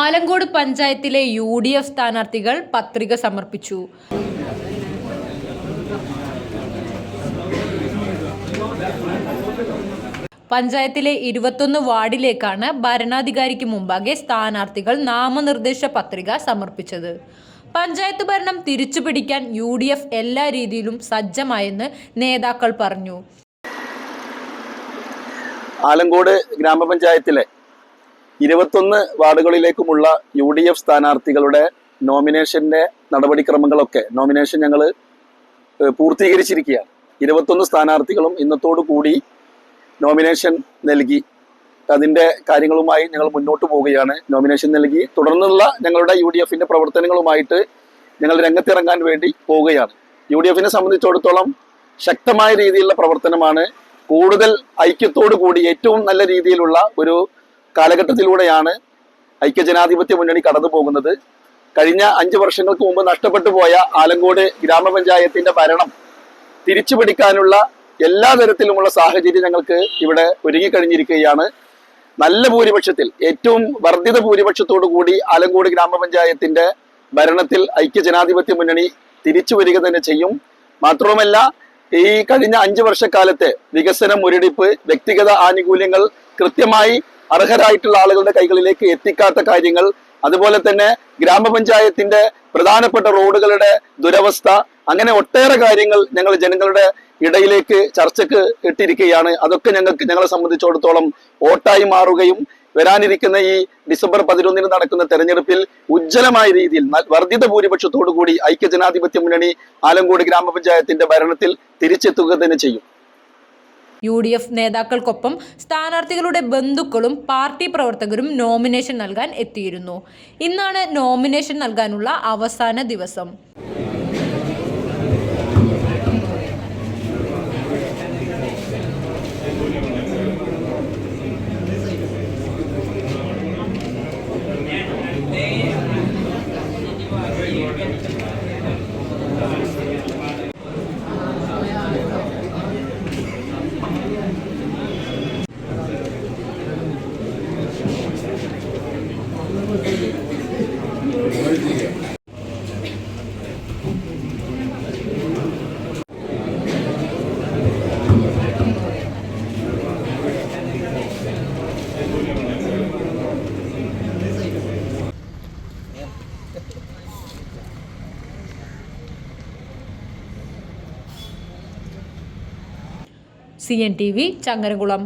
ആലങ്കോട് പഞ്ചായത്തിലെ U D F സ്ഥാനാർത്ഥികൾ പത്രിക സമർപ്പിച്ചു. പഞ്ചായത്തിലെ ഇരുപത്തൊന്ന് വാർഡിലേക്കാണ് ഭരണാധികാരിക്ക് മുമ്പാകെ സ്ഥാനാർത്ഥികൾ നാമനിർദ്ദേശ പത്രിക സമർപ്പിച്ചത്. പഞ്ചായത്ത് ഭരണം തിരിച്ചു പിടിക്കാൻ യു ഡി എഫ് എല്ലാ രീതിയിലും സജ്ജമായെന്ന് നേതാക്കൾ പറഞ്ഞു. ആലങ്കോട് ഗ്രാമപഞ്ചായത്തിലെ ഇരുപത്തൊന്ന് വാർഡുകളിലേക്കുമുള്ള യു ഡി എഫ് സ്ഥാനാർത്ഥികളുടെ നോമിനേഷന്റെ നടപടിക്രമങ്ങളൊക്കെ നോമിനേഷൻ ഞങ്ങൾ പൂർത്തീകരിച്ചിരിക്കുകയാണ്. ഇരുപത്തൊന്ന് സ്ഥാനാർത്ഥികളും ഇന്നത്തോടു കൂടി നോമിനേഷൻ നൽകി. അതിന്റെ കാര്യങ്ങളുമായി ഞങ്ങൾ മുന്നോട്ട് പോവുകയാണ്. നോമിനേഷൻ നൽകി. തുടർന്നുള്ള ഞങ്ങളുടെ യു ഡി എഫിന്റെ പ്രവർത്തനങ്ങളുമായിട്ട് ഞങ്ങൾ രംഗത്തിറങ്ങാൻ വേണ്ടി പോവുകയാണ്. യു ഡി എഫിനെ സംബന്ധിച്ചിടത്തോളം ശക്തമായ രീതിയിലുള്ള പ്രവർത്തനമാണ്. കൂടുതൽ ഐക്യത്തോടു കൂടി ഏറ്റവും നല്ല രീതിയിലുള്ള ഒരു കാലഘട്ടത്തിലൂടെയാണ് ഐക്യജനാധിപത്യ മുന്നണി കടന്നു പോകുന്നത്. കഴിഞ്ഞ അഞ്ച് വർഷങ്ങൾക്ക് മുമ്പ് നഷ്ടപ്പെട്ടു പോയ ആലങ്കോട് ഗ്രാമപഞ്ചായത്തിന്റെ ഭരണം തിരിച്ചു പിടിക്കാനുള്ള എല്ലാ തരത്തിലുമുള്ള സാഹചര്യം ഞങ്ങൾക്ക് ഇവിടെ ഒരുങ്ങിക്കഴിഞ്ഞിരിക്കുകയാണ്. നല്ല ഭൂരിപക്ഷത്തിൽ ഏറ്റവും വർദ്ധിത ഭൂരിപക്ഷത്തോടു കൂടി ആലങ്കോട് ഗ്രാമപഞ്ചായത്തിന്റെ ഭരണത്തിൽ ഐക്യജനാധിപത്യ മുന്നണി തിരിച്ചു വരിക തന്നെ ചെയ്യും. മാത്രവുമല്ല ഈ കഴിഞ്ഞ അഞ്ചു വർഷക്കാലത്തെ വികസന മുരടിപ്പ് വ്യക്തിഗത ആനുകൂല്യങ്ങൾ കൃത്യമായി അർഹരായിട്ടുള്ള ആളുകളുടെ കൈകളിലേക്ക് എത്തിക്കാത്ത കാര്യങ്ങൾ അതുപോലെ തന്നെ ഗ്രാമപഞ്ചായത്തിന്റെ പ്രധാനപ്പെട്ട റോഡുകളുടെ ദുരവസ്ഥ അങ്ങനെ ഒട്ടേറെ കാര്യങ്ങൾ ഞങ്ങൾ ജനങ്ങളുടെ ഇടയിലേക്ക് ചർച്ചക്ക് ഇട്ടിരിക്കുകയാണ്. അതൊക്കെ ഞങ്ങൾക്ക് ഞങ്ങളെ സംബന്ധിച്ചിടത്തോളം വോട്ടായി മാറുകയും വരാനിരിക്കുന്ന ഈ ഡിസംബർ പതിനൊന്നിന് നടക്കുന്ന തെരഞ്ഞെടുപ്പിൽ ഉജ്ജ്വലമായ രീതിയിൽ വർദ്ധിത ഭൂരിപക്ഷത്തോടു കൂടി ഐക്യജനാധിപത്യ മുന്നണി ആലങ്കോട് ഗ്രാമപഞ്ചായത്തിന്റെ ഭരണത്തിൽ തിരിച്ചെത്തുക തന്നെ ചെയ്യും. യു ഡി എഫ് നേതാക്കൾക്കൊപ്പം സ്ഥാനാർത്ഥികളുടെ ബന്ധുക്കളും പാർട്ടി പ്രവർത്തകരും നോമിനേഷൻ നൽകാൻ എത്തിയിരുന്നു. ഇന്നാണ് നോമിനേഷൻ നൽകാനുള്ള അവസാന ദിവസം. C N T V Changaramkulam